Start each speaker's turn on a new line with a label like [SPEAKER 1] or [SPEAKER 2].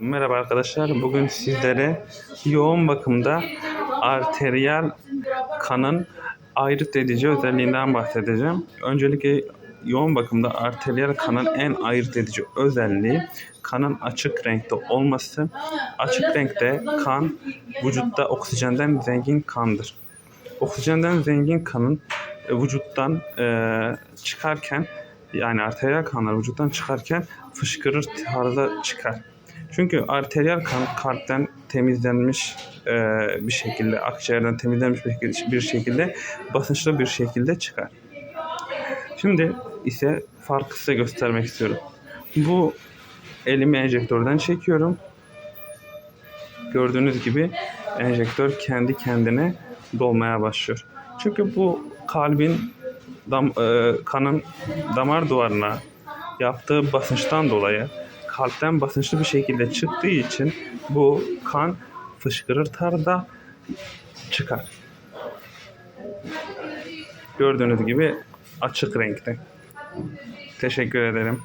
[SPEAKER 1] Merhaba arkadaşlar. Bugün sizlere yoğun bakımda arteriyel kanın ayırt edici özelliğinden bahsedeceğim. Öncelikle yoğun bakımda arteriyel kanın en ayırt edici özelliği kanın açık renkte olması. Açık renkte kan vücutta oksijenden zengin kandır. Oksijenden zengin kanın e, vücuttan e, çıkarken yani arteriyel kanlar vücuttan çıkarken fışkırır tarzda çıkar. Çünkü arteriyel kan kalpten temizlenmiş e, bir şekilde, akciğerden temizlenmiş bir şekilde, bir basınçlı bir şekilde çıkar. Şimdi ise farkı size göstermek istiyorum. Bu elimi enjektörden çekiyorum. Gördüğünüz gibi enjektör kendi kendine dolmaya başlıyor. Çünkü bu kalbin dam, e, kanın damar duvarına yaptığı basınçtan dolayı kalpten basınçlı bir şekilde çıktığı için bu kan fışkırır tarda çıkar. Gördüğünüz gibi açık renkte. Teşekkür ederim.